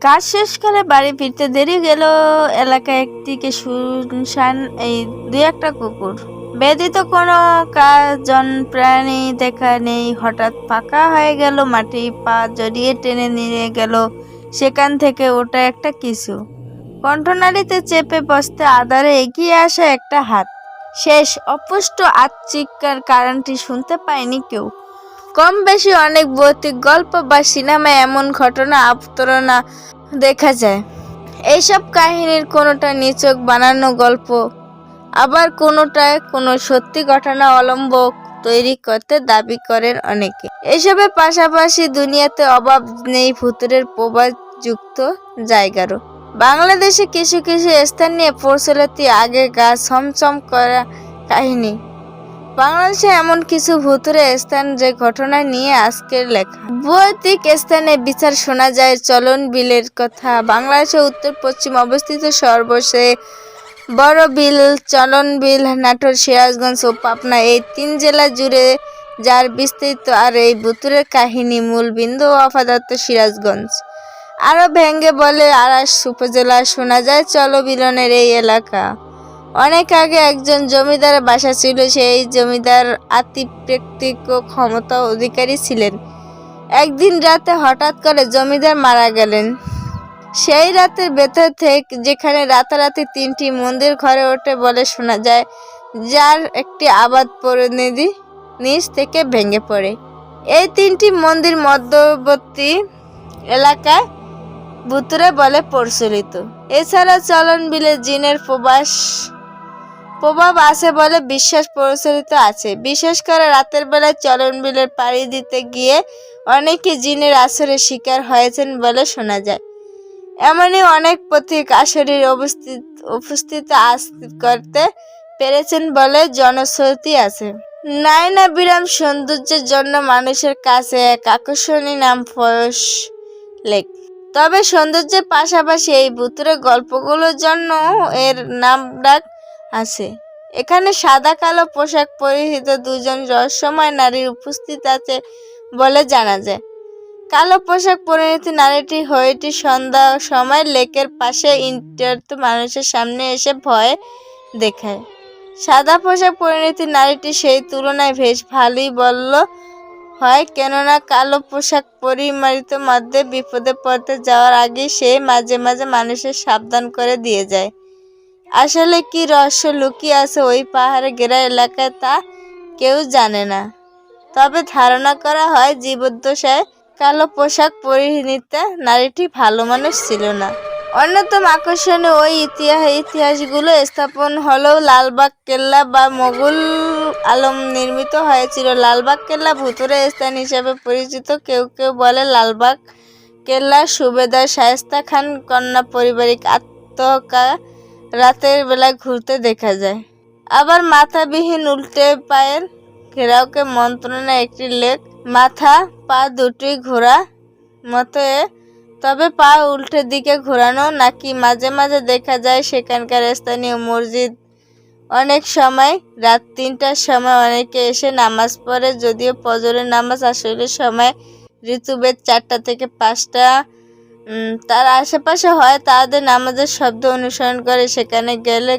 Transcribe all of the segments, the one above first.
কাজ শেষ করে বাড়ি ফিরতে দেরি গেল। এলাকায় একদিকে শুনশান, এই দুই একটা কুকুর। ব্যতীত কোনো কাজন প্রাণী দেখা নেই। হঠাৎ ফাঁকা হয়ে গেল, মাটি পা জড়িয়ে টেনে নিয়ে গেল। সেখান থেকে ওটা একটা কিছু কণ্ঠনালীতে চেপে বসতে আদারে এগিয়ে আসা একটা হাত। শেষ অপুষ্ট আত্মিকার কারণটি শুনতে পায়নি কেউ। কম বেশি অনেক ভৌতিক গল্প বা সিনেমায় এমন ঘটনা আবতরণা দেখা যায়। এইসব কাহিনীর কোনোটা নিচক বানানো গল্প, আবার কোনোটায় কোনো সত্যি ঘটনা অবলম্ব তৈরি করতে দাবি করেন অনেকে। এসবের পাশাপাশি দুনিয়াতে অভাব নেই ভূতুরের প্রবাদ যুক্ত জায়গারও। বাংলাদেশে কিছু কিছু স্থান নিয়ে প্রচলিত আগে গা ছমছম করা কাহিনী বাংলাদেশে এমন কিছু ভূতুরে স্থান যে ঘটনা নিয়ে আজকের লেখা। ভৌতিক স্থানে বিচার শোনা যায় চলন বিলের কথা। বাংলাদেশের উত্তর পশ্চিম অবস্থিত সর্বশে বড় বিল, চলন বিল, নাটোর, সিরাজগঞ্জ ও পাবনা এই তিন জেলা জুড়ে যার বিস্তৃত আর এই ভূতুরের কাহিনী মূল বিন্দু আপাতত সিরাজগঞ্জ। আরও ভেঙ্গে বলে আড়াস উপজেলা শোনা যায় চলবিলনের এই এলাকা। অনেক আগে একজন জমিদারের বাসা ছিল, সেই জমিদার আতিপ্রেক্তিক ক্ষমতা অধিকারী ছিলেন। একদিন রাতে হঠাৎ করে জমিদার মারা গেলেন। সেই রাতের ভেতর থেকে, যেখানে রাতারাতি তিনটি মন্দির ঘরে ওঠে বলে শোনা যায়, যার একটি আবাদ প্রতিনিধি নিচ থেকে ভেঙে পড়ে। এই তিনটি মন্দির মধ্যবর্তী এলাকায় ভুতুরে বলে প্রচলিত। এছাড়া চলন বিলে জিনের প্রবাস প্রভাব আছে বলে বিশ্বাস প্রচলিত আছে। বিশেষ করে রাতের বেলায় চলন বিলের পাড়ি দিতে গিয়ে অনেকে জিনের আসরের শিকার হয়েছেন বলে শোনা যায়। এমনই অনেক পথিক আসরের উপস্থিত উপস্থিত করতে পেরেছেন বলে জনশ্রুতি আছে। নায়না বিরাম সৌন্দর্যের জন্য মানুষের কাছে এক আকর্ষণীয় নাম ফয়স লেক। তবে সৌন্দর্যের পাশাপাশি এই ভুতুরে গল্পগুলোর জন্য এর নাম ডাক আছে। এখানে সাদা, কালো পোশাক পরিহিত দুজন রহস্যময় নারীর উপস্থিত আছে বলে জানা যায়। কালো পোশাক পরিহিত নারীটি হয়েটি সন্ধ্যা সময় লেকের পাশে ইন্টারত মানুষের সামনে এসে ভয় দেখায়। সাদা পোশাক পরিণতি নারীটি সেই তুলনায় বেশ ভালোই বলল হয়, কেননা কালো পোশাক পরিমারিত মধ্যে বিপদে পড়তে যাওয়ার আগে সে মাঝে মাঝে মানুষের সাবধান করে দিয়ে যায়। আসলে কি রহস্য লুকিয়ে আছে ওই পাহাড়ে ঘেরা এলাকায় তা কেউ জানে না। তবে ধারণা করা হয় জীবদ্দশায় কালো পোশাক পরিহিত নারীটি ভালো মানুষ ছিল না। অন্যতম আকর্ষণে ওই ইতিহাস ইতিহাসগুলো স্থাপন হলেও লালবাগ কেল্লা বা মোগল আলম নির্মিত হয়েছিল। লালবাগ কেল্লা ভুতুরে স্থান হিসেবে পরিচিত। কেউ কেউ বলে লালবাগ কেল্লা সুবেদার শায়েস্তা খান কন্যা পারিবারিক আত্মহত্যা রাতের বেলায় ঘুরতে দেখা যায়। আবার মাথাবিহীন উল্টে পায়ের ঘেরাওকে মন্ত্রণা একটি লেক, মাথা, পা দুটি ঘোরা মতো তবে পা উল্টো দিকে ঘোরানো নাকি মাঝে মাঝে দেখা যায় সেখানকার স্থানীয় মসজিদ। অনেক সময় রাত তিনটার সময় অনেকে এসে নামাজ পড়ে, যদিও ফজরের নামাজ আসলে সময় ঋতুভেদ চারটা থেকে পাঁচটা তার আশেপাশে হয় তাদের নামাজের শব্দ অনুসরণ করে, সেখানে গেলে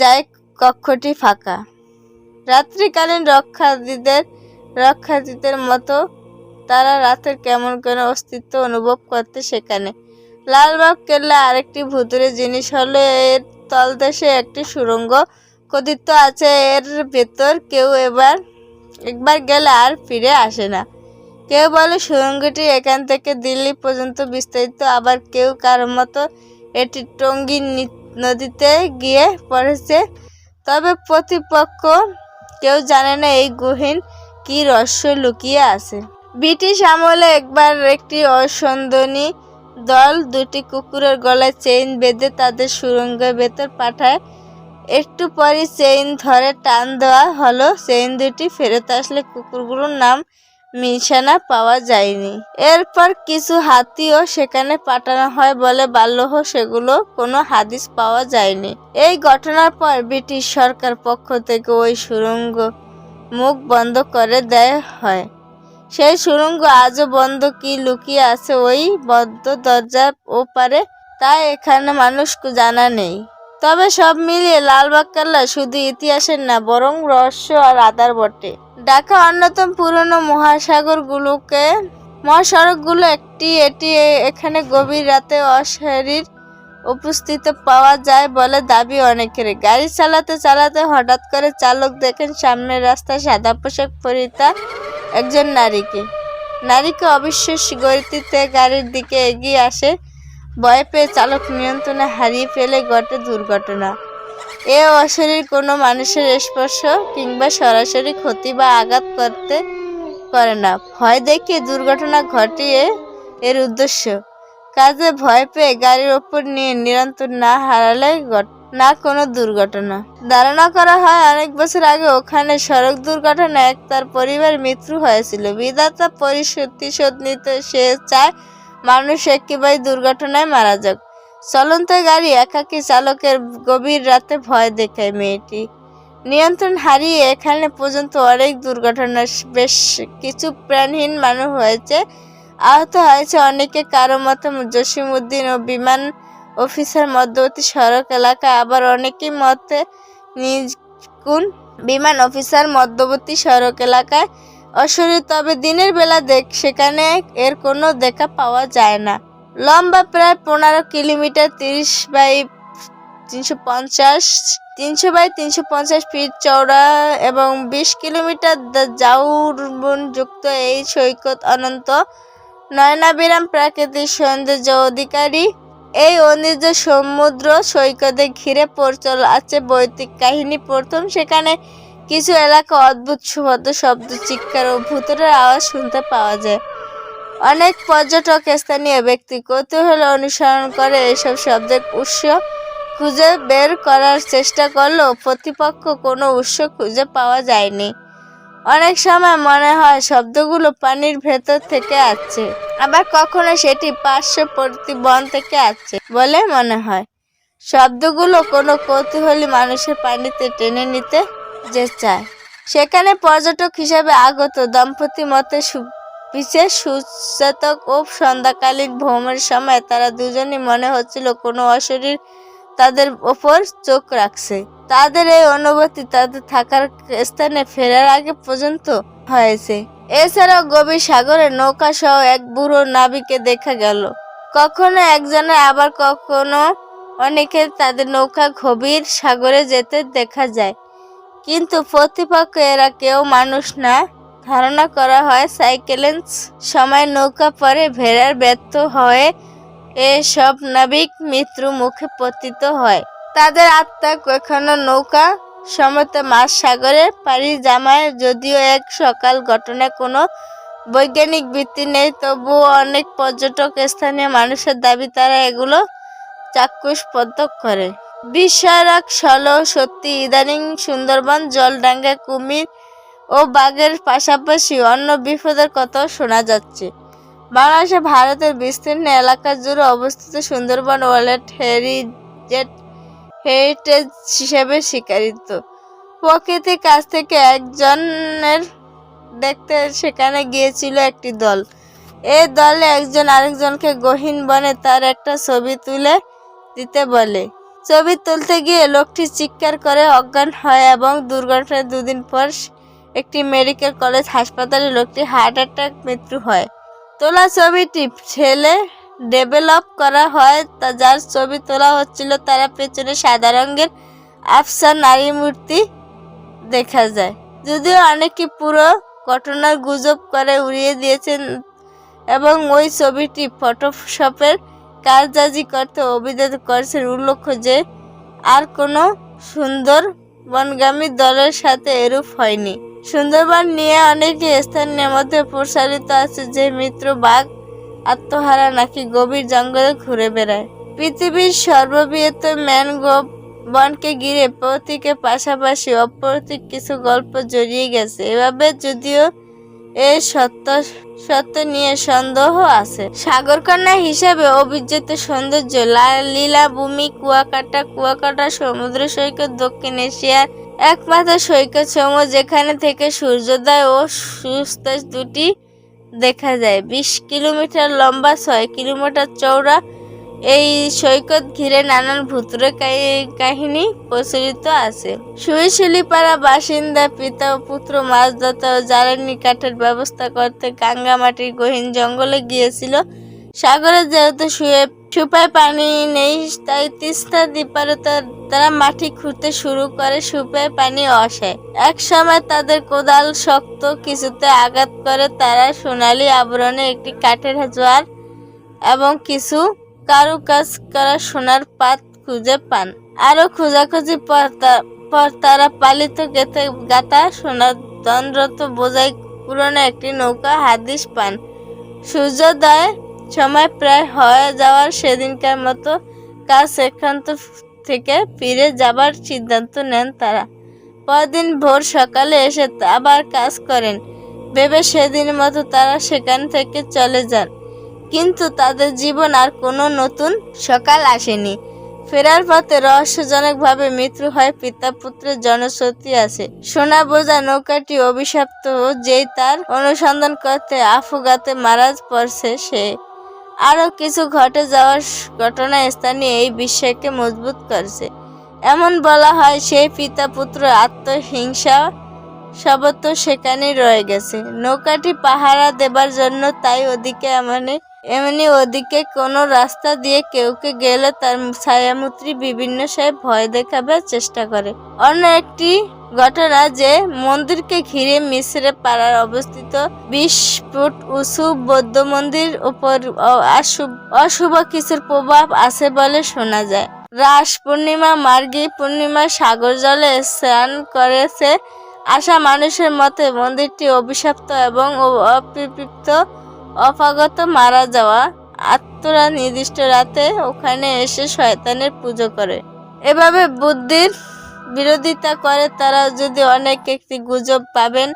যায় কক্ষটি ফাঁকা। রাত্রিকালীন রক্ষার্থীদের রক্ষার্থীদের মতো তারা রাতের কেমন কোনো অস্তিত্ব অনুভব করতে সেখানে। লালবাগ কেল্লা আরেকটি ভুতুরে জিনিস হলো, এর তলদেশে একটি সুড়ঙ্গ কথিত আছে, এর ভেতর কেউ এবার, একবার গেলে আর ফিরে আসে না। কেউ বলে সুরঙ্গটি এখান থেকে দিল্লি পর্যন্ত বিস্তারিত, আবার কেউ কারোর মতো এটি টঙ্গী নদীতে গিয়ে পড়েছে। তবে প্রতিপক্ষ কেউ জানে না এই গহীন কি রহস্য লুকিয়ে আছে। ব্রিটিশ আমলে একবার একটি অসন্দনী দল দুটি কুকুরের গলায় চেইন বেঁধে তাদের সুরঙ্গের ভেতর পাঠায়। একটু পরই চেইন ধরে টান দেওয়া হলো। চেইন দুটি ফেরত আসলে কুকুরগুলোর নাম নিশানা পাওয়া যায়নি। এরপর কিছু হাতিও সেখানে পাঠানো হয় বলে বাল্যহ সেগুলো কোনো হাদিস পাওয়া যায়নি। এই ঘটনার পর ব্রিটিশ সরকার পক্ষ থেকে ওই সুরঙ্গ মুখ বন্ধ করে দেয় হয়। সেই সুড়ঙ্গ আজও বন্ধ কি লুকিয়ে আছে ওই বদ্ধ দরজা ওপারে, তা এখানে মানুষ জানা নেই। তবে সব মিলিয়ে লালবাগ কাল্লা শুধু ইতিহাসের না, বরং রহস্য আর আদার বটে। ঢাকা অন্যতম পুরনো মহাসাগরগুলোকে, মহাসড়কগুলো একটি, এটি এখানে গভীর রাতে অশরীর উপস্থিত পাওয়া যায় বলে দাবি অনেকের। গাড়ি চালাতে চালাতে হঠাৎ করে চালক দেখেন সামনের রাস্তায় সাদা পোশাক পরিতা একজন নারীকে। নারীকে অবিশ্বাস গতিতে গাড়ির দিকে এগিয়ে আসে। ভয় পেয়ে চালক নিয়ন্ত্রণে হারিয়ে ফেলে ঘটে দুর্ঘটনা। এ অশরীর কোনো মানুষের স্পর্শ কিংবা সরাসরি ক্ষতি বা আঘাত করতে করে না। ভয় দেখিয়ে দুর্ঘটনা ঘটিয়ে এর উদ্দেশ্য। কাজে ভয় পেয়ে গাড়ির ওপর নিয়ে নিরন্তর না হারালে না কোনো দুর্ঘটনা। ধারণা করা হয় অনেক বছর আগে ওখানে সড়ক দুর্ঘটনায় এক তার পরিবার মৃত্যু হয়েছিল। বিধাতা পরিশোধ নিতে সে চায় মানুষ একেবারে দুর্ঘটনায় মারা যাক। চলন্ত গাড়ি একাকী চালকের গভীর রাতে ভয় দেখায় মেয়েটি। নিয়ন্ত্রণ হারিয়ে এখানে পর্যন্ত অনেক দুর্ঘটনা, বেশ কিছু প্রাণহীন মানুষ হয়েছে। আহত হয়েছে অনেকে কারও মতে জসিমউদ্দিন ও বিমান অফিসার মধ্যবর্তী সড়ক এলাকায় আবার অনেকেই মতে নিজ কোন বিমান অফিসার মধ্যবর্তী সড়ক এলাকায় অশরীর তবে দিনের বেলা দেখ, সেখানে এর কোনো দেখা পাওয়া যায় না। লম্বা প্রায় পনেরো কিলোমিটার, তিরিশ বাই তিনশো পঞ্চাশ, তিনশো বাই তিনশো পঞ্চাশ ফিট চওড়া এবং বিশ কিলোমিটার যুক্ত এই সৈকত অনন্ত। নয়নাবিরাম প্রাকৃতিক সৌন্দর্য অধিকারী। এই অনিজ সমুদ্র সৈকতে ঘিরে পরিচল আছে বৈদিক কাহিনী। প্রথম সেখানে কিছু এলাকা অদ্ভুত সুভদ্র শব্দ চিৎকার ও ভূতের আওয়াজ শুনতে পাওয়া যায়। অনেক পর্যটক স্থানীয় ব্যক্তি কৌতূহল অনুসরণ করে এসব শব্দের উৎস খুঁজে বের করার চেষ্টা করলেও প্রতিপক্ষ কোনো উৎস খুঁজে পাওয়া যায়নি। অনেক সময় মনে হয় শব্দগুলো পানির ভেতর থেকে আসছে, আবার কখনো সেটি পার্শ্ববর্তী বন থেকে আসছে বলে মনে হয়। শব্দগুলো কোনো কৌতূহলী মানুষের পানিতে টেনে নিতে যে চায়। সেখানে পর্যটক হিসেবে আগত দম্পতি মতে বিশেষ সূচক ও সন্ধ্যাকালীন ভ্রমণের সময় তারা দুজনই মনে হচ্ছিল কোনো অশরীর তাদের ওপর চোখ রাখছে। তাদের এই অনুভূতি তাদের থাকার স্থানে ফেরার আগে পর্যন্ত হয়েছে। এছাড়াও গভীর সাগরে নৌকা সহ এক বুড়ো নাবিকে দেখা গেল। কখনো একজনের, আবার কখনো অনেকে তাদের নৌকা গভীর সাগরে যেতে দেখা যায়। কিন্তু প্রতিপক্ষ এরা কেউ মানুষ না। ধারণা করা হয় সাইকেলেন্স সময় নৌকা পরে ভেড়ার ব্যর্থ হয়ে এসব নাবিক মৃত্যু মুখে পতিত হয়। তাদের আত্মা কখনো নৌকা সমতে মাছ সাগরে পাড়ি জামায়, যদিও এক সকাল ঘটনা কোনো বৈজ্ঞানিক ভিত্তি নেই, তবুও অনেক পর্যটক স্থানীয় মানুষের দাবি, তারা এগুলো চাক্ষুষ প্রত্যক্ষ করে। বিস্মারক সল সত্যি ইদানিং সুন্দরবন, জলডাঙ্গা, কুমির ও বাঘের পাশাপাশি অন্য বিপদের কথাও শোনা যাচ্ছে। বাংলাদেশে ভারতের বিস্তীর্ণ এলাকা জুড়ে অবস্থিত সুন্দরবন ওয়ার্ল্ড হেরিটেজ হেরিটেজ হিসেবে স্বীকৃত প্রকৃতির কাছ থেকে একজনের দেখতে সেখানে গিয়েছিল একটি দল। এ দলে একজন আরেকজনকে গহীন বনে তার একটা ছবি তুলে দিতে বলে। ছবি তুলতে গিয়ে লোকটি চিৎকার করে অজ্ঞান হয় এবং দুর্ঘটনার দুদিন পর একটি মেডিকেল কলেজ হাসপাতালে লোকটি হার্ট অ্যাটাক, মৃত্যু হয়। তোলা ছবিটি ছেলে ডেভেলপ করা হয়, তা যার ছবি তোলা হচ্ছিল তারা পেছনে সাদা রঙের আফসা নারী মূর্তি দেখা যায়। যদিও অনেকে পুরো ঘটনার গুজব করে উড়িয়ে দিয়েছেন এবং ওই ছবিটি ফটোশপের কারজাজি করতে অভিযোগ করেছেন। উল্লেখ্য যে, আর কোনো সুন্দর বনগামী দলের সাথে এরূপ হয়নি। সুন্দরবন নিয়ে অনেকে স্থানীয় মধ্যে প্রসারিত আছে যে মিত্র বাঘ আত্মহারা নাকি গভীর জঙ্গলে ঘুরে বেড়ায়। পৃথিবীর সর্ববৃহৎ ম্যানগ্রোভ বনকে ঘিরে প্রতীকের পাশাপাশি অপ্রতীক কিছু গল্প জড়িয়ে গেছে। এভাবে যদিও এই সত্য সত্য নিয়ে সন্দেহ আছে। সাগরকন্যা হিসেবে অভিজাত সৌন্দর্য লীলাভূমি, কুয়াকাটা কুয়াকাটা সমুদ্র সৈকত, দক্ষিণ এশিয়ার একমাত্র সৈকত সমূহ যেখানে থেকে সূর্যোদয় ও সূর্যাস্ত দুটি দেখা যায়। বিশ কিলোমিটার লম্বা, ছয় কিলোমিটার চওড়া। এই সৈকত ঘিরে নানান ভুতুরে কাহি- কাহিনী প্রচলিত আছে। সুইশিলিপাড়া বাসিন্দা, পিতা ও পুত্র মাছ ধরতে ও জ্বালানি কাঠের ব্যবস্থা করতে গাঙ্গামাটির গহীন জঙ্গলে গিয়েছিল। সাগরে যেহেতু শুয়ে সুপায় পানি নেই, তাই তিস্তা দ্বীপারে তার- মাটি খুঁড়তে শুরু করে সুপায় পানি অসায় এক সময় তাদের কোদাল শক্ত কিছুতে আঘাত করে, তারা সোনালী আবরণে একটি কাঠের জোয়ার এবং কিছু কারুকাজ করা সোনার পাত খুঁজে পান। আরও খোঁজাখুঁজি পর তারা পালিত গেতে গাতা সোনার দণ্ডরত বোঝাই পুরনো একটি নৌকা হাদিস পান। সূর্যোদয় সময় প্রায় হয়ে যাওয়ার সেদিনকার মতো কাজ একান্ত থেকে ফিরে যাবার সিদ্ধান্ত নেন তারা। পরদিন ভোর সকালে এসে আবার কাজ করেন। ভেবে সেদিন মতো তারা সেখান থেকে চলে যান। কিন্তু তাদের জীবন আর কোনো নতুন সকাল আসেনি। ফেরার পথে রহস্যজনকভাবে মৃত্যু হয় পিতা পুত্রের জনশ্রুতি আছে। সোনা বোঝা নৌকাটি অভিশপ্ত যেই তার অনুসন্ধান করতে আফুগাতে মারা পড়ছে সে। আরও কিছু ঘটে যাওয়ার ঘটনা স্থানীয় এই বিশ্বাসকে মজবুত করছে। এমন বলা হয়, সেই পিতা পুত্র আত্মহিংসা সবত্ব সেখানে রয়ে গেছে। নৌকাটি পাহারা দেবার জন্য তাই ওদিকে এমনি এমনি ওদিকে কোনো রাস্তা দিয়ে কেউকে গেলে তার ছায়ামূর্তি বিভিন্ন সাহেব ভয় দেখাবার চেষ্টা করে। অন্য একটি ঘটনা যে মন্দিরকে ঘিরে মিশ্রে পাড়ার অবস্থিত বিশ ফুট উঁচু বৌদ্ধ মন্দির উপর অশুভ কিছুর প্রভাব আছে বলে শোনা যায়। রাস পূর্ণিমা, মার্গী পূর্ণিমা, সাগর জলে স্নান করেছে আসা মানুষের মতে মন্দিরটি অভিশপ্ত এবং অপিপৃপ্ত, অপাগত, মারা যাওয়া আত্মরা নির্দিষ্ট রাতে ওখানে এসে শয়তানের পুজো করে। এভাবে বুদ্ধির বিরোধিতা করে, তারা যদি অনেক একটি গুজব পাবেন,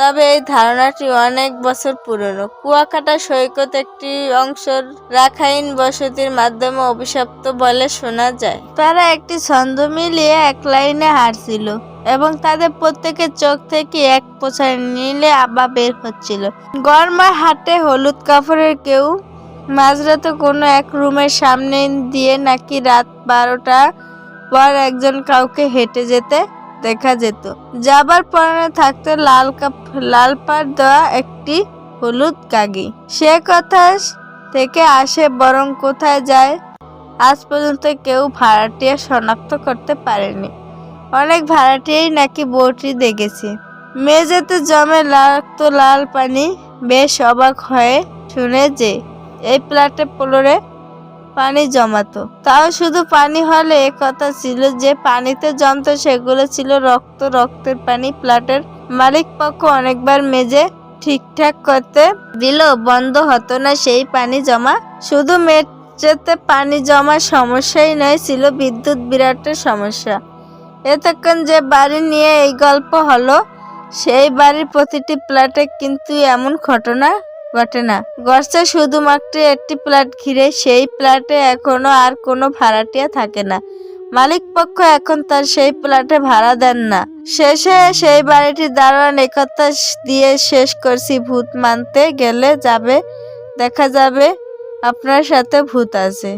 তবে এই ধারণাটি অনেক বছর পুরনো। কুয়াকাটা সৈকত একটি অংশ রাখাইন বসতির মাধ্যমে অভিশপ্ত বলে শোনা যায়। তারা একটি ছন্দ মিলিয়ে এক লাইনে হারছিল এবং তাদের প্রত্যেকের চোখ থেকে এক পোছার নীলে আবা বের হচ্ছিল। গরমা হাটে হলুদ কাপড়ের কেউ মাঝরাতে কোনো এক রুমের সামনে দিয়ে নাকি রাত বারোটা পর একজন কাউকে হেঁটে যেতে দেখা যেত। যাবার পরনে থাকতো লাল কাপ, লাল পাড় দেওয়া একটি হলুদ কাগি। সে কথা থেকে আসে, বরং কোথায় যায়, আজ পর্যন্ত কেউ ভাড়াটিয়া শনাক্ত করতে পারেনি। অনেক ভাড়াটিয়াই নাকি বউটি দেখেছে। মেঝেতে জমে লাগতো লাল পানি, বেশ অবাক হয়ে শুনে যে, এই প্লাটে পোলরে পানি জমাতো। তাও শুধু পানি হলে কথা ছিল যে, পানিতে জমতো সেগুলো ছিল রক্ত, রক্তের পানি, প্লাটের মালিক পক্ষ অনেকবার মেজে ঠিকঠাক করতে দিল, বন্ধ হতো না সেই পানি জমা। শুধু মেঝেতে পানি জমা সমস্যাই নয়, ছিল বিদ্যুৎ বিরাটের সমস্যা। এতক্ষণ যে বাড়ি নিয়ে এই গল্প হলো, সেই বাড়ির প্রতিটি প্লাটে কিন্তু এমন ঘটনা ঘটে না। গড়ছে শুধুমাত্র একটি প্লাট ঘিরে সেই প্লাটে এখনও আর কোনো ভাড়াটিয়া থাকে না। মালিক পক্ষ এখন তার সেই প্লাটে ভাড়া দেন না। শেষে সেই বাড়িটির দারোয়ান একথা দিয়ে শেষ করছি। ভূত মানতে গেলে যাবে, দেখা যাবে, আপনার সাথে ভূত আছে।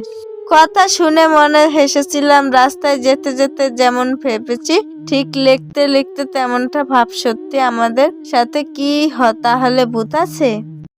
কথা শুনে মনে হেসেছিলাম, রাস্তায় যেতে যেতে যেমন ভেবেছি, ঠিক লিখতে লিখতে তেমনটা ভাব সত্যি আমাদের সাথে কি তাহলে ভূত আছে?